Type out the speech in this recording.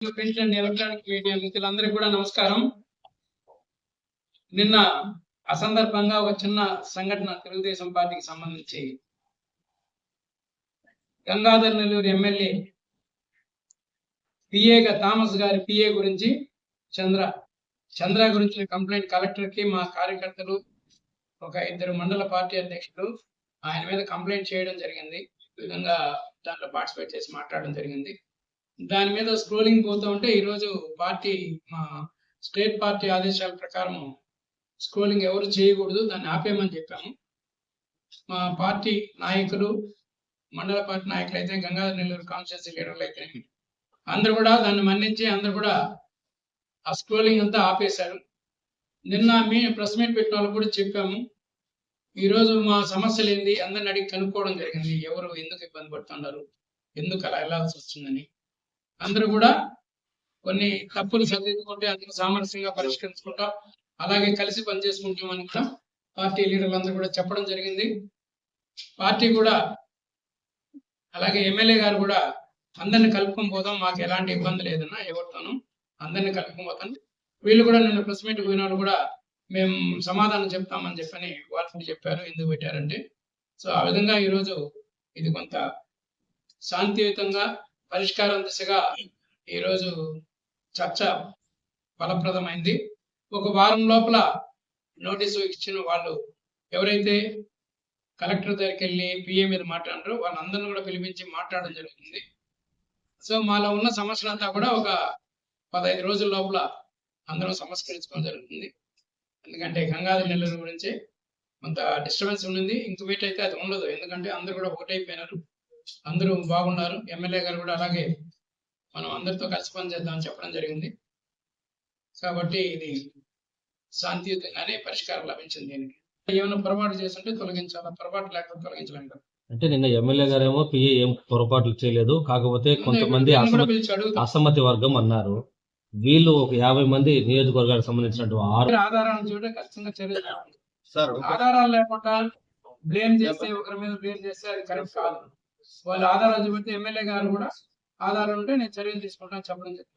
Print electronic media మిత్రులందరికీ కూడా నమస్కారం. నిన్న అసందర్భంగా ఒక చిన్న సంఘటన తెలుగుదేశం పార్టీకి సంబంధించి గంగాధర్ నెల్లూరు ఎమ్మెల్యే పిఏగా థామస్ గారి పిఏ గురించి చంద్ర చంద్ర గురించి కంప్లైంట్ కలెక్టర్కి మా కార్యకర్తలు ఒక ఇద్దరు మండల పార్టీ అధ్యక్షులు ఆయన మీద కంప్లైంట్ చేయడం జరిగింది. ఈ విధంగా దాంట్లో పార్టిసిపేట్ చేసి మాట్లాడడం జరిగింది. దాని మీద స్క్రోలింగ్ పోతూ ఉంటే ఈరోజు పార్టీ మా స్టేట్ పార్టీ ఆదేశాల ప్రకారం స్క్రోలింగ్ ఎవరు చేయకూడదు దాన్ని ఆపేయమని చెప్పాము. మా పార్టీ నాయకులు మండల పార్టీ నాయకులు అయితే గంగాధర నెల్లూరు కాన్స్టిట్యూన్సీ లీడర్లు అయితే అందరూ కూడా దాన్ని మన్నించి అందరూ కూడా ఆ స్క్రోలింగ్ అంతా ఆపేశారు. నిన్న మీ ప్రెస్ మీట్ పెట్టిన వాళ్ళు కూడా చెప్పాము. ఈరోజు మా సమస్యలు ఏంది? అందరిని అడిగి కనుక్కోవడం జరిగింది. ఎవరు ఎందుకు ఇబ్బంది పడుతున్నారు? ఎందుకు అలా వెళ్ళాల్సి వస్తుందని. అందరూ కూడా కొన్ని తప్పులు సరిదిద్దుకుంటే అందరూ సామరస్యంగా పరిష్కరించుకుంటాం. అలాగే కలిసి పనిచేసుకుంటామని కూడా పార్టీ లీడర్లు అందరూ కూడా చెప్పడం జరిగింది. పార్టీ కూడా అలాగే ఎమ్మెల్యే గారు కూడా అందరిని కలుపుకొని పోదాం మాకు ఎలాంటి ఇబ్బంది లేదన్నా ఎవరితోనూ అందరిని కలుపుకొని పోతాం. వీళ్ళు కూడా నిన్న ప్రెస్ మీట్ పోయిన వాళ్ళు కూడా మేము సమాధానం చెప్తామని చెప్పని వార్తలు చెప్పారు ఎందుకు పెట్టారంటే. సో ఆ విధంగా ఈరోజు ఇది కొంత శాంతియుతంగా పరిష్కారం దిశగా ఈరోజు చర్చ ఫలప్రదమైంది. ఒక వారం లోపల నోటీసు ఇచ్చిన వాళ్ళు ఎవరైతే కలెక్టర్ దగ్గరికి వెళ్ళి పిఏ మీద మాట్లాడారో వాళ్ళందరిని కూడా పిలిపించి మాట్లాడడం జరుగుతుంది. సో మాలో ఉన్న సమస్యలంతా కూడా ఒక పదహైదు రోజుల లోపల అందరం సంస్కరించుకోవడం జరుగుతుంది. ఎందుకంటే గంగాధర నెల్లూరు గురించి కొంత డిస్టర్బెన్స్ ఉండింది. ఇంకవేట్ అయితే అది ఉండదు. ఎందుకంటే అందరూ కూడా ఒకటైపోయినారు. అందరూ బాగున్నారు. ఎమ్మెల్యే గారు కూడా అలాగే మనం అందరితో కలిసి పనిచేద్దామని చెప్పడం జరిగింది. కాబట్టి ఇది శాంతియుతంగానే పరిష్కారం లభించింది దీనికి. ఏమైనా పొరపాటు చేస్తుంటే తొలగించాలా? పొరపాటు లేకపోతే తొలగించలేం కదా. అంటే నిన్న ఎమ్మెల్యే గారేమో పిఏ ఏం పొరపాట్లు చేయలేదు. కాకపోతే కొంతమంది అసమ్మతి వర్గం అన్నారు. వీళ్ళు ఒక యాభై మంది నియోజకవర్గానికి సంబంధించినటువంటి ఆరు ఆధారాలను చూడ ఖచ్చితంగా చర్య ఆధారాలు లేకుండా బ్లేమ్ చేస్తే ఒకరి మీద బ్లేమ్ చేస్తే అది కరెక్ట్ కాదు. వాళ్ళు ఆధారాలు చూపితే ఎమ్మెల్యే గారు కూడా ఆధారం ఉంటే నేను చర్యలు తీసుకుంటాను చెప్పడం జరిగింది.